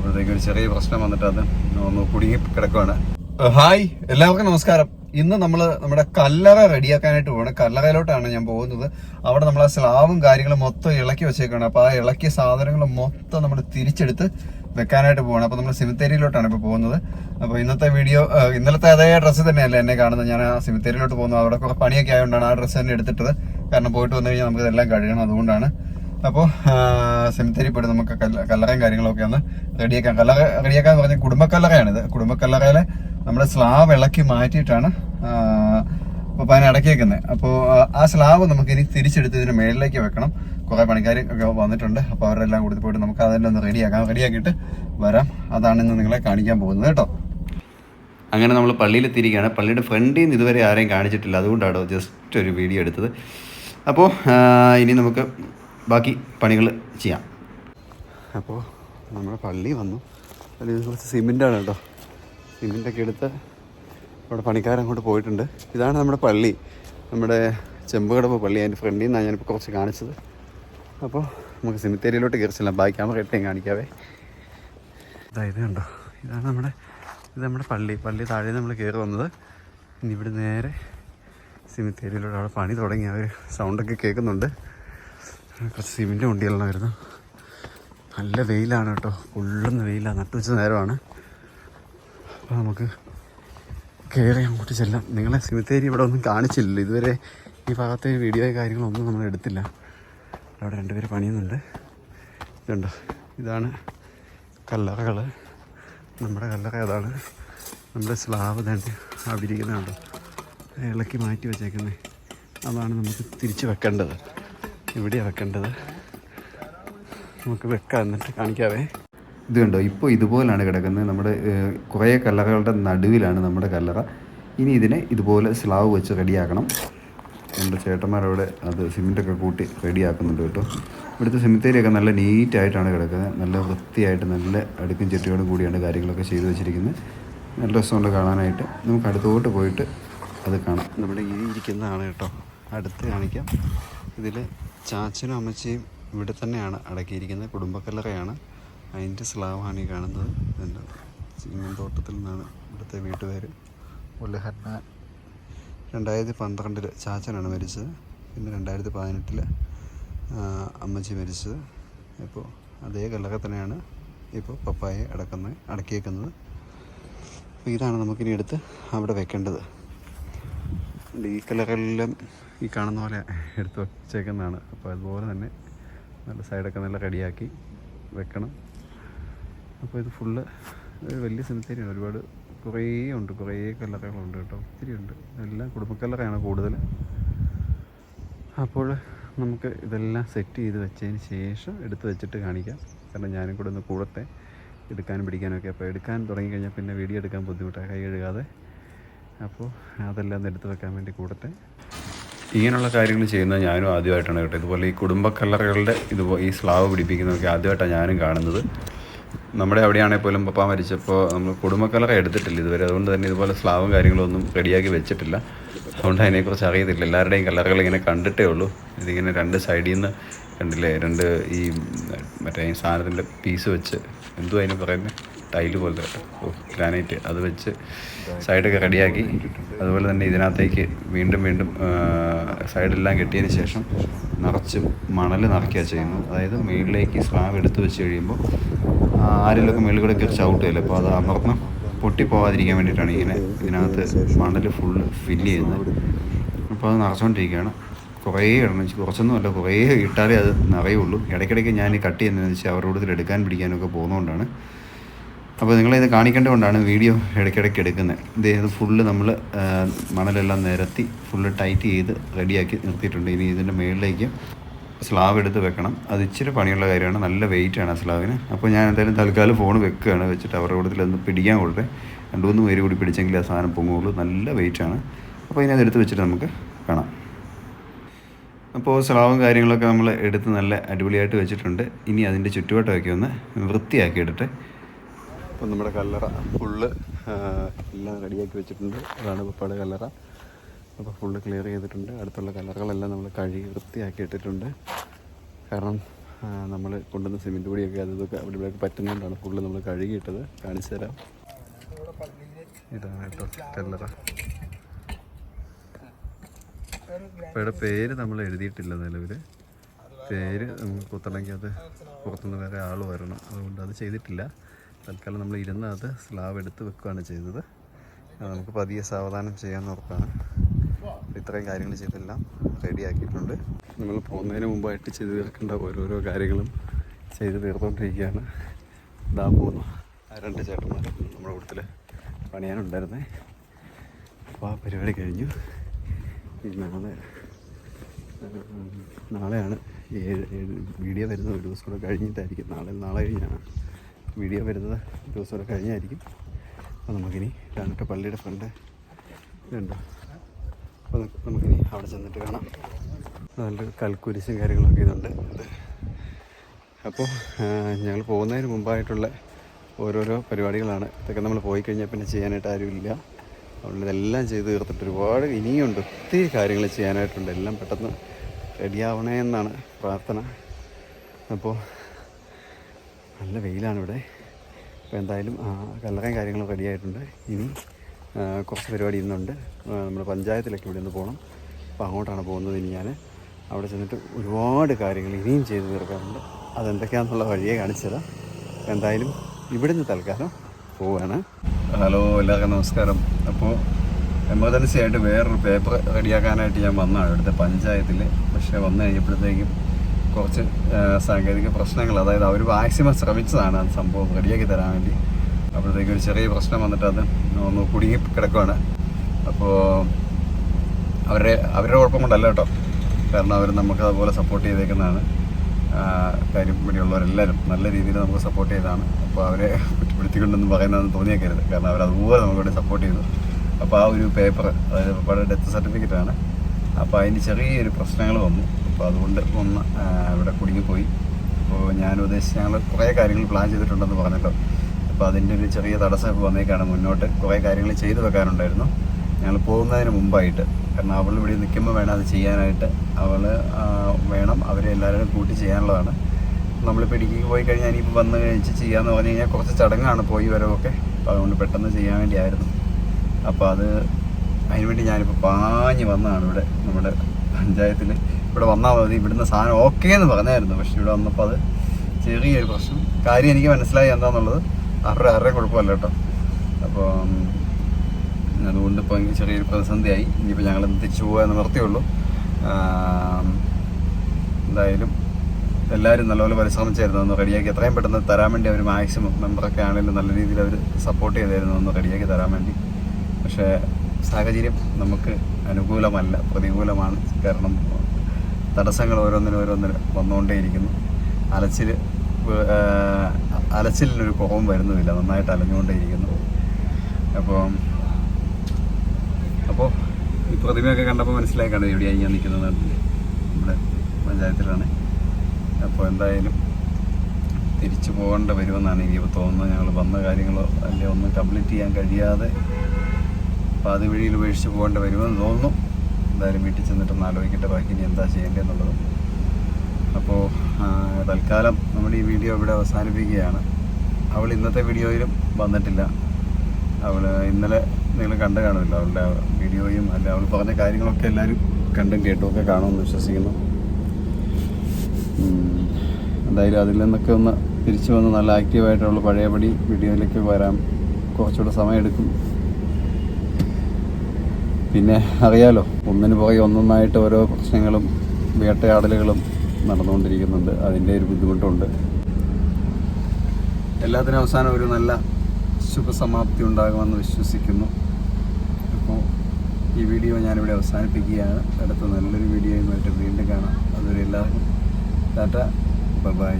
അപ്പോഴത്തേക്ക് ഒരു ചെറിയ പ്രശ്നം വന്നിട്ട് അത് ഒന്ന് കുടുങ്ങി കിടക്കുവാണ്. ഹായ് എല്ലാവർക്കും നമസ്കാരം. ഇന്ന് നമ്മൾ നമ്മുടെ കല്ലറ റെഡിയാക്കാനായിട്ട് പോകണം കല്ലറയിലോട്ടാണ് ഞാൻ പോകുന്നത്. അവിടെ നമ്മൾ ആ സ്ലാവും കാര്യങ്ങളും മൊത്തം ഇളക്കി വെച്ചേക്കാണ്. അപ്പോൾ ആ ഇളക്കിയ സാധനങ്ങൾ മൊത്തം നമ്മൾ തിരിച്ചെടുത്ത് വെക്കാനായിട്ട് പോകണം അപ്പോൾ നമ്മൾ സിമിത്തേരിയിലോട്ടാണ് ഇപ്പോൾ പോകുന്നത്. അപ്പോൾ ഇന്നത്തെ വീഡിയോ ഇന്നലത്തെ അതേ ഡ്രസ്സ് തന്നെയല്ലേ എന്നെ കാണുന്നത്. ഞാൻ ആ സിമിത്തേരിയിലോട്ട് പോകുന്നത് അവിടെ കുറെ പണിയൊക്കെ ആയതുകൊണ്ടാണ് ആ ഡ്രസ്സ് തന്നെ എടുത്തിട്ടത്. കാരണം പോയിട്ട് വന്നു കഴിഞ്ഞാൽ നമുക്ക് ഇതെല്ലാം കഴിയണം അതുകൊണ്ടാണ്. അപ്പോൾ സെമിത്തേരി പോയിട്ട് നമുക്ക് കല്ല കല്ലറയും കാര്യങ്ങളൊക്കെ ഒന്ന് റെഡിയാക്കാം. കല്ലറ റെഡിയാക്കാൻ പറഞ്ഞ കുടുംബക്കല്ലറയാണിത്. കുടുംബക്കല്ലറയിലെ നമ്മുടെ സ്ലാവ് ഇളക്കി മാറ്റിയിട്ടാണ് പപ്പാനെ അടക്കിയേക്കുന്നത് അപ്പോൾ ആ സ്ലാവ് നമുക്ക് ഇനി തിരിച്ചെടുത്ത് ഇതിന് മേളിലേക്ക് വെക്കണം. കുറേ പണിക്കാർ ഒക്കെ വന്നിട്ടുണ്ട്. അപ്പോൾ അവരെല്ലാം കൂടി പോയിട്ട് നമുക്ക് അതെല്ലാം ഒന്ന് റെഡിയാക്കാം. റെഡിയാക്കിയിട്ട് വരാം. അതാണ് ഇന്ന് നിങ്ങളെ കാണിക്കാൻ പോകുന്നത് കേട്ടോ. അങ്ങനെ നമ്മൾ പള്ളിയിലെത്തിയിരിക്കുകയാണ്. പള്ളിയുടെ ഫ്രണ്ടിൽ നിന്ന് ഇതുവരെ ആരെയും കാണിച്ചിട്ടില്ല. അതുകൊണ്ടാണോ ജസ്റ്റ് ഒരു വീഡിയോ എടുത്തത്. അപ്പോൾ ഇനി നമുക്ക് ബാക്കി പണികൾ ചെയ്യാം. അപ്പോൾ നമ്മുടെ പള്ളി വന്നു. അതിൽ കുറച്ച് സിമെന്റാണ് കേട്ടോ. സിമെന്റൊക്കെ എടുത്ത് അവിടെ പണിക്കാരങ്ങോട്ട് പോയിട്ടുണ്ട്. ഇതാണ് നമ്മുടെ പള്ളി. നമ്മുടെ ചെമ്പുകടവ് പള്ളി. അതിന്റെ ഫ്രണ്ടിൽ നിന്നാണ് ഞാനിപ്പോൾ കുറച്ച് കാണിച്ചത്. അപ്പോൾ നമുക്ക് സിമിത്തേരിയിലോട്ട് കയറി ചെല്ലാം. ബാക്കി ക്യാമറ ഇട്ടേം കാണിക്കാവേ. ഇതാ ഇത് കണ്ടോ? ഇതാണ് നമ്മുടെ ഇത് നമ്മുടെ പള്ളി. പള്ളി താഴെ നമ്മൾ കയറി വന്നത്. ഇനി ഇവിടെ നേരെ സിമിത്തേരിയിലൂടെ അവിടെ പണി തുടങ്ങി. അവർ സൗണ്ടൊക്കെ കേൾക്കുന്നുണ്ട്. കുറച്ച് സിമെന്റ് വണ്ടികളായിരുന്നു നല്ല വെയിലാണ് കേട്ടോ. പൊള്ളുന്ന വെയിലാണ് നട്ടുവെച്ച നേരമാണ്. അപ്പോൾ നമുക്ക് കയറി അങ്ങോട്ട് ചെല്ലാം. നിങ്ങളെ സിമിത്തേരി ഇവിടെ ഒന്നും കാണിച്ചില്ലല്ലോ ഇതുവരെ ഈ ഭാഗത്തെ വീഡിയോ കാര്യങ്ങളൊന്നും നമ്മൾ എടുത്തില്ല. അവിടെ രണ്ടുപേർ പണിയുന്നുണ്ട്. ഇതുണ്ടോ? ഇതാണ് കല്ലറകൾ. നമ്മുടെ കല്ലറ അതാണ് നമ്മുടെ സ്ലാവ് തന്നെ അവിടെ ഇളക്കി മാറ്റി വെച്ചേക്കുന്നത് അതാണ് നമുക്ക് തിരിച്ച് വെക്കേണ്ടത്. ഇവിടെയാണ് വെക്കേണ്ടത് നമുക്ക് വെക്കാം എന്നിട്ട് കാണിക്കാവേ. ഇത് കണ്ടോ ഇപ്പോൾ ഇതുപോലാണ് കിടക്കുന്നത്. നമ്മുടെ കുറേ കല്ലറകളുടെ നടുവിലാണ് നമ്മുടെ കല്ലറ. ഇനി ഇതിനെ ഇതുപോലെ സ്ലാവ് വെച്ച് റെഡിയാക്കണം. എന്റെ ചേട്ടന്മാരവിടെ അത് സിമെന്റൊക്കെ കൂട്ടി റെഡിയാക്കുന്നുണ്ട് കേട്ടോ. ഇവിടുത്തെ സെമിത്തേരിയൊക്കെ നല്ല നീറ്റായിട്ടാണ് കിടക്കുന്നത്. നല്ല വൃത്തിയായിട്ട് നല്ല അടുക്കും ചെട്ടിയോടും കൂടിയാണ് കാര്യങ്ങളൊക്കെ ചെയ്തു വെച്ചിരിക്കുന്നത്. നല്ല രസമുണ്ട് കാണാനായിട്ട്. നമുക്ക് അടുത്തോട്ട് പോയിട്ട് അത് കാണാം. നമ്മുടെ ഇരിക്കുന്നതാണ് കേട്ടോ. അടുത്ത് കാണിക്കാം. ഇതിൽ ചാച്ചനും അമ്മച്ചിയും ഇവിടെ തന്നെയാണ്. അടക്കിയിരിക്കുന്നത് കുടുംബക്കല്ലറയാണ്. അതിന്റെ സ്ലാവാണ് ഈ കാണുന്നത്. ഇതിന്റെ ചിങ്ങൻ തോട്ടത്തിൽ നിന്നാണ് ഇവിടുത്തെ വീട്ടുപേര്. ഉല്ലഹന്നാൻ രണ്ടായിരത്തി പന്ത്രണ്ടിൽ ചാച്ചനാണ് മരിച്ചത്. പിന്നെ രണ്ടായിരത്തി പതിനെട്ടിൽ അമ്മച്ചി മരിച്ചത്. ഇപ്പോൾ അതേ കല്ലറ തന്നെയാണ് ഇപ്പോൾ പപ്പായെ അടക്കുന്നത് അടക്കിയേക്കുന്നത്. അപ്പോൾ ഇതാണ് നമുക്കിനി എടുത്ത് അവിടെ വെക്കേണ്ടത്. ഈ കല്ലറകളിലും ഈ കാണുന്ന പോലെ എടുത്ത് വെച്ചേക്കുന്നതാണ്. അപ്പോൾ അതുപോലെ തന്നെ നല്ല സൈഡൊക്കെ നല്ല റെഡിയാക്കി വെക്കണം. അപ്പോൾ ഇത് ഫുള്ള് വലിയ സെമിത്തേരിയാണ് ഒരുപാട് കുറേ ഉണ്ട്. കുറേ കല്ലറകളുണ്ട് കേട്ടോ. ഒത്തിരി ഉണ്ട്. എല്ലാം കുടുംബക്കല്ലറയാണ് കൂടുതൽ. അപ്പോൾ നമുക്ക് ഇതെല്ലാം സെറ്റ് ചെയ്ത് വെച്ചതിന് ശേഷം എടുത്ത് വെച്ചിട്ട് കാണിക്കാം. കാരണം ഞാനും കൂടെ ഒന്ന് കൂടത്തെ എടുക്കാനും പിടിക്കാനൊക്കെ അപ്പോൾ എടുക്കാൻ തുടങ്ങിക്കഴിഞ്ഞാൽ പിന്നെ വീഡിയോ എടുക്കാൻ ബുദ്ധിമുട്ടാണ് കൈ കഴുകാതെ. അപ്പോൾ അതെല്ലാം ഒന്ന് എടുത്ത് വെക്കാൻ വേണ്ടി കൂടട്ടെ ഇങ്ങനെയുള്ള കാര്യങ്ങൾ ചെയ്യുന്നത് ഞാനും ആദ്യമായിട്ടാണ് കേട്ടോ. ഇതുപോലെ ഈ കുടുംബക്കല്ലറകളുടെ ഇതുപോലെ ഈ സ്ലാവ് പിടിപ്പിക്കുന്നതൊക്കെ ആദ്യമായിട്ടാണ് ഞാനും കാണുന്നത്. നമ്മുടെ അവിടെയാണെങ്കിൽ പോലും പപ്പ മരിച്ചപ്പോൾ നമ്മൾ കുടുംബക്കലറ എടുത്തിട്ടില്ല ഇതുവരെ. അതുകൊണ്ട് തന്നെ ഇതുപോലെ സ്ലാവും കാര്യങ്ങളൊന്നും റെഡിയാക്കി വെച്ചിട്ടില്ല. അതുകൊണ്ട് അതിനെക്കുറിച്ച് അറിയത്തില്ല. എല്ലാവരുടെയും കല്ലറകൾ ഇങ്ങനെ കണ്ടിട്ടേ ഉള്ളൂ. ഇതിങ്ങനെ രണ്ട് സൈഡിൽ നിന്ന് കണ്ടില്ലേ? രണ്ട് ഈ മറ്റേ സാധനത്തിന്റെ പീസ് വെച്ച്. എന്തോ അതിന് പറയുന്നത് ടൈൽ പോലത്തെ ഓ ഗ്രാനൈറ്റ് അത് വെച്ച് സൈഡൊക്കെ റെഡിയാക്കി. അതുപോലെ തന്നെ ഇതിനകത്തേക്ക് വീണ്ടും വീണ്ടും സൈഡെല്ലാം കെട്ടിയതിന് ശേഷം നിറച്ച് മണൽ നിറയ്ക്കുക ചെയ്യുന്നു. അതായത് മുകളിലേക്ക് സ്ലാബ് എടുത്ത് വെച്ച് കഴിയുമ്പോൾ ആരെങ്കിലുമൊക്കെ മുകളിൽ കൂടെ കയറി ചവിട്ടുമല്ലോ അപ്പോൾ അത് അമർന്ന് പൊട്ടിപ്പോവാതിരിക്കാൻ വേണ്ടിയിട്ടാണ് ഇങ്ങനെ ഇതിനകത്ത് മണൽ ഫുള്ള് ഫില്ല് ചെയ്യുന്നത്. അപ്പോൾ അത് നിറച്ചുകൊണ്ടിരിക്കുകയാണ്. കുറേ ഇടണം. കുറച്ചൊന്നും അല്ല കുറേ ഇട്ടാലേ അത് നിറയുള്ളൂ. ഇടയ്ക്കിടയ്ക്ക് ഞാൻ കട്ട് ചെയ്യുന്നതെന്ന് വെച്ചാൽ അവരുടെ കൂടുതൽ എടുക്കാൻ പിടിക്കാനൊക്കെ പോകുന്നതുകൊണ്ടാണ്. അപ്പോൾ നിങ്ങളിത് കാണിക്കേണ്ടതുകൊണ്ടാണ് വീഡിയോ ഇടയ്ക്കിടയ്ക്ക് എടുക്കുന്നത്. ഇത് ഫുള്ള് നമ്മൾ മണലെല്ലാം നിരത്തി ഫുള്ള് ടൈറ്റ് ചെയ്ത് റെഡിയാക്കി നിർത്തിയിട്ടുണ്ട്. ഇനി ഇതിന്റെ മുകളിലേക്ക് സ്ലാബ് എടുത്ത് വെക്കണം. അത് ഇച്ചിരി പണിയുള്ള കാര്യമാണ്. നല്ല വെയിറ്റാണ് ആ സ്ലാബിന് അപ്പോൾ ഞാൻ എന്തായാലും തൽക്കാലം ഫോൺ വെക്കുകയാണ്. വെച്ചിട്ട് അവരുടെ കൂടുതൽ ഒന്ന് പിടിക്കാൻ കൊടുത്തേ. രണ്ട് മൂന്ന് പേര് കൂടി പിടിച്ചെങ്കിൽ ആ സാധനം പൊങ്ങുള്ളൂ നല്ല വെയിറ്റാണ് അപ്പോൾ ഇനി അതെടുത്ത് വെച്ചിട്ട് നമുക്ക് കാണാം. അപ്പോൾ സ്ലാവും കാര്യങ്ങളൊക്കെ നമ്മൾ എടുത്ത് നല്ല അടിപൊളിയായിട്ട് വെച്ചിട്ടുണ്ട്. ഇനി അതിന്റെ ചുറ്റുവട്ടമൊക്കെ ഒന്ന് വൃത്തിയാക്കി അപ്പോൾ നമ്മുടെ കല്ലറ ഫുള്ള് എല്ലാം റെഡിയാക്കി വെച്ചിട്ടുണ്ട്. അതാണ് പപ്പയുടെ കല്ലറ. അപ്പോൾ ഫുള്ള് ക്ലിയർ ചെയ്തിട്ടുണ്ട്. അടുത്തുള്ള കല്ലറകളെല്ലാം നമ്മൾ കഴുകി വൃത്തിയാക്കി ഇട്ടിട്ടുണ്ട്. കാരണം നമ്മൾ കൊണ്ടുവന്ന സിമെന്റ് പൊടിയൊക്കെ അത് ഇതൊക്കെ അവിടെ ഇവിടെയൊക്കെ പറ്റുന്നതുകൊണ്ടാണ് ഫുള്ള് നമ്മൾ കഴുകിയിട്ടത്. കാണിച്ചു തരാം. ഇതാണ് കേട്ടോ കല്ലറ. അപ്പയുടെ പേര് നമ്മൾ എഴുതിയിട്ടില്ല നിലവിൽ പേര് നമുക്ക് അത് പുറത്തുനിന്ന് വേറെ ആൾ വരണം. അതുകൊണ്ട് അത് ചെയ്തിട്ടില്ല. തൽക്കാലം നമ്മൾ ഇരുന്നത് സ്ലാബ് എടുത്ത് വെക്കുകയാണ് ചെയ്തത്. നമുക്ക് പതിയെ സാവധാനം ചെയ്യാൻ ഉറപ്പാണ്. ഇത്രയും കാര്യങ്ങൾ ചെയ്തെല്ലാം റെഡിയാക്കിയിട്ടുണ്ട് നമ്മൾ പോകുന്നതിന് മുമ്പായിട്ട് ചെയ്ത് തീർക്കേണ്ട ഓരോരോ കാര്യങ്ങളും ചെയ്ത് തീർത്തുകൊണ്ടിരിക്കുകയാണ് ഇതാ പോകുന്നു ആ രണ്ട് ചേട്ടന്മാരും നമ്മുടെ കൂട്ടത്തിൽ പണിയാനുണ്ടായിരുന്നേ. അപ്പോൾ ആ പരിപാടി കഴിഞ്ഞു. നാളെ നാളെയാണ് ഏഴ് വീഡിയോ വരുന്നത് ഒരു ദിവസം കൂടെ കഴിഞ്ഞിട്ടായിരിക്കും. നാളെ നാളെ കഴിഞ്ഞാണ്. വീഡിയോ വരുന്നത് ദിവസമൊക്കെ ദിവസം കഴിഞ്ഞായിരിക്കും. അപ്പോൾ നമുക്കിനി ഇതാണ് പള്ളിയുടെ ഫ്രണ്ട് ഇതുണ്ടോ. അപ്പോൾ നമുക്ക് നമുക്കിനി അവിടെ ചെന്നിട്ട് കാണാം. നല്ല കൽക്കുരിശും കാര്യങ്ങളൊക്കെ ഇതുണ്ട്. ഇത് അപ്പോൾ ഞങ്ങൾ പോകുന്നതിന് മുമ്പായിട്ടുള്ള ഓരോരോ പരിപാടികളാണ്. ഇതൊക്കെ നമ്മൾ പോയി കഴിഞ്ഞാൽ പിന്നെ ചെയ്യാനായിട്ട് ആരുമില്ല. അതുകൊണ്ട് ഇതെല്ലാം ചെയ്ത് തീർത്തിട്ട് ഒരുപാട് ഇനിയുണ്ട്. ഒത്തിരി കാര്യങ്ങൾ ചെയ്യാനായിട്ടുണ്ട്. എല്ലാം പെട്ടെന്ന് റെഡിയാവണേ എന്നാണ് പ്രാർത്ഥന. അപ്പോൾ നല്ല വെയിലാണ് ഇവിടെ അപ്പോൾ എന്തായാലും കല്ലറയും കാര്യങ്ങളും റെഡി ആയിട്ടുണ്ട്. ഇനി കുറച്ച് പരിപാടി ഇന്നുണ്ട്. നമ്മൾ പഞ്ചായത്തിലൊക്കെ ഇവിടെ നിന്ന് പോകണം അപ്പോൾ അങ്ങോട്ടാണ് പോകുന്നത് ഇനി ഞാൻ അവിടെ ചെന്നിട്ട് ഒരുപാട് കാര്യങ്ങൾ ഇനിയും ചെയ്തു തീർക്കാറുണ്ട്. അതെന്തൊക്കെയാണെന്നുള്ള വഴിയെ കാണിച്ചതാണ് എന്തായാലും ഇവിടെ നിന്ന് തൽക്കാലം പോവുകയാണ് ഹലോ എല്ലാവർക്കും നമസ്കാരം. അപ്പോൾ എമർജൻസി ആയിട്ട് വേറൊരു പേപ്പർ റെഡിയാക്കാനായിട്ട് ഞാൻ വന്നതാണ് ഇവിടുത്തെ പഞ്ചായത്തിൽ പക്ഷേ വന്നു കഴിഞ്ഞപ്പോഴത്തേക്കും കുറച്ച് സാങ്കേതിക പ്രശ്നങ്ങൾ. അതായത് അവർ മാക്സിമം ശ്രമിച്ചതാണ് ആ സംഭവം റെഡിയാക്കി തരാൻ വേണ്ടി. അപ്പോഴത്തേക്കും ഒരു ചെറിയ പ്രശ്നം വന്നിട്ട് അത് ഒന്ന് കുടുങ്ങി കിടക്കുവാണ്. അപ്പോൾ അവരുടെ അവരുടെ കുഴപ്പം കൊണ്ടല്ല കേട്ടോ. കാരണം അവർ നമുക്ക് അതുപോലെ സപ്പോർട്ട് ചെയ്തേക്കുന്നതാണ്. കാര്യം ഇവിടെയുള്ളവരെല്ലാവരും നല്ല രീതിയിൽ നമുക്ക് സപ്പോർട്ട് ചെയ്തതാണ്. അപ്പോൾ അവരെ കുറ്റപ്പെടുത്തിക്കൊണ്ടൊന്നും പറയുന്നതെന്ന് തോന്നിയേക്കരുത്. കാരണം അവർ അതുപോലെ വേണ്ടി സപ്പോർട്ട് ചെയ്തു. അപ്പോൾ ആ ഒരു പേപ്പർ അതായത് പപ്പയുടെ ഡെത്ത് സർട്ടിഫിക്കറ്റാണ് അപ്പോൾ അതിന് ചെറിയൊരു പ്രശ്നങ്ങൾ വന്നു. അപ്പോൾ അതുകൊണ്ട് ഒന്ന് ഇവിടെ കുടുങ്ങിപ്പോയി. അപ്പോൾ ഞാൻ ഉദ്ദേശിച്ച് ഞങ്ങൾ കുറേ കാര്യങ്ങൾ പ്ലാൻ ചെയ്തിട്ടുണ്ടെന്ന് പറഞ്ഞല്ലോ. അപ്പോൾ അതിന്റെ ഒരു ചെറിയ തടസ്സമൊക്കെ വന്നേക്കാണ് മുന്നോട്ട്. കുറേ കാര്യങ്ങൾ ചെയ്തു വെക്കാനുണ്ടായിരുന്നു. ഞങ്ങൾ പോകുന്നതിന് മുമ്പായിട്ട് കാരണം അവൾ ഇവിടെ നിൽക്കുമ്പോൾ വേണം അത് ചെയ്യാനായിട്ട്. അവൾ വേണം അവരെ എല്ലാവരും കൂട്ടി ചെയ്യാനുള്ളതാണ്. നമ്മളിപ്പോൾ ഇടുക്കിക്ക് പോയി കഴിഞ്ഞാൽ ഇനിയിപ്പോൾ വന്ന് കഴിച്ച് ചെയ്യാമെന്ന് പറഞ്ഞു കഴിഞ്ഞാൽ കുറച്ച് ചടങ്ങാണ് പോയി വരവൊക്കെ. അപ്പോൾ അതുകൊണ്ട് പെട്ടെന്ന് ചെയ്യാൻ വേണ്ടിയായിരുന്നു. അപ്പോൾ അത് അതിനുവേണ്ടി ഞാനിപ്പോൾ പാഞ്ഞ് വന്നതാണ് ഇവിടെ നമ്മുടെ പഞ്ചായത്തിൽ. ഇവിടെ വന്നാൽ മതി ഇവിടുന്ന് സാധനം ഓക്കെ എന്ന് പറഞ്ഞായിരുന്നു. പക്ഷെ ഇവിടെ വന്നപ്പോൾ അത് ചെറിയൊരു പ്രശ്നം. കാര്യം എനിക്ക് മനസ്സിലായി എന്താണെന്നുള്ളത് അവരുടെ ആരുടെ കുഴപ്പമല്ല കേട്ടോ. അപ്പോൾ അതുകൊണ്ട് ഇപ്പോൾ എനിക്ക് ചെറിയൊരു പ്രതിസന്ധിയായി. ഇനിയിപ്പോൾ ഞങ്ങൾ തിരിച്ചു എന്ന് നിർത്തിയുള്ളൂ എന്തായാലും എല്ലാവരും നല്ലപോലെ പരിശ്രമിച്ചായിരുന്നു. ഒന്ന് റെഡിയാക്കി എത്രയും പെട്ടെന്ന് തരാൻ വേണ്ടി അവർ മാക്സിമം മെമ്പറൊക്കെ ആണെങ്കിലും നല്ല രീതിയിൽ അവർ സപ്പോർട്ട് ചെയ്തായിരുന്നു. ഒന്ന് റെഡിയാക്കി തരാൻ വേണ്ടി. പക്ഷേ സാഹചര്യം നമുക്ക് അനുകൂലമല്ല പ്രതികൂലമാണ്. കാരണം തടസ്സങ്ങൾ ഓരോന്നിനും ഓരോന്നിന് വന്നുകൊണ്ടേയിരിക്കുന്നു. അലച്ചിൽ അലച്ചിലിനൊരു കുറവും വരുന്നുമില്ല. നന്നായിട്ട് അലഞ്ഞുകൊണ്ടേയിരിക്കുന്നു. അപ്പോൾ അപ്പോൾ ഈ പ്രതിമയൊക്കെ കണ്ടപ്പോൾ മനസ്സിലായി കണ്ടത് എവിടെയായി ഞാൻ നിൽക്കുന്നത് നമ്മുടെ പഞ്ചായത്തിലാണ്. അപ്പോൾ എന്തായാലും തിരിച്ചു പോകേണ്ട വരുമെന്നാണ് എനിക്ക് തോന്നുന്നത്. ഞങ്ങൾ വന്ന കാര്യങ്ങളോ അല്ലെ ഒന്നും കംപ്ലീറ്റ് ചെയ്യാൻ കഴിയാതെ പാതി വഴിയിൽ ഉപേക്ഷിച്ച് പോകേണ്ട വരുമെന്ന് തോന്നുന്നു. എന്തായാലും വീട്ടിൽ ചെന്നിട്ടൊന്ന് ആലോചിക്കട്ടെ ബാക്കി ഇനി എന്താ ചെയ്യേണ്ടതെന്നുള്ളത്. അപ്പോൾ തൽക്കാലം നമ്മുടെ ഈ വീഡിയോ ഇവിടെ അവസാനിപ്പിക്കുകയാണ്. അവൾ ഇന്നത്തെ വീഡിയോയിലും വന്നിട്ടില്ല. അവൾ ഇന്നലെ നിങ്ങൾ കണ്ടു കാണുമല്ലോ അവളുടെ വീഡിയോയും അല്ല അവൾ പറഞ്ഞ കാര്യങ്ങളൊക്കെ എല്ലാവരും കണ്ടും കേട്ടും ഒക്കെ കാണുമെന്ന് വിശ്വസിക്കുന്നു. എന്തായാലും അതിൽ നിന്നൊക്കെ ഒന്ന് തിരിച്ചു വന്ന് നല്ല ആക്റ്റീവായിട്ടുള്ള പഴയപടി വീഡിയോയിലേക്ക് വരാൻ കുറച്ചുകൂടെ സമയമെടുക്കും. പിന്നെ അറിയാലോ ഒന്നിനു പുറകെ ഒന്നൊന്നായിട്ട് ഓരോ പ്രശ്നങ്ങളും വേട്ടയാടലുകളും നടന്നുകൊണ്ടിരിക്കുന്നുണ്ട്. അതിന്റെ ഒരു ബുദ്ധിമുട്ടുണ്ട്. എല്ലാത്തിനും അവസാനം ഒരു നല്ല ശുഭസമാപ്തി ഉണ്ടാകുമെന്ന് വിശ്വസിക്കുന്നു. അപ്പോൾ ഈ വീഡിയോ ഞാനിവിടെ അവസാനിപ്പിക്കുകയാണ്. അടുത്ത നല്ലൊരു വീഡിയോയുമായിട്ട് വീണ്ടും കാണാം. അതുവരെ എല്ലാവർക്കും ടാറ്റ. ബൈ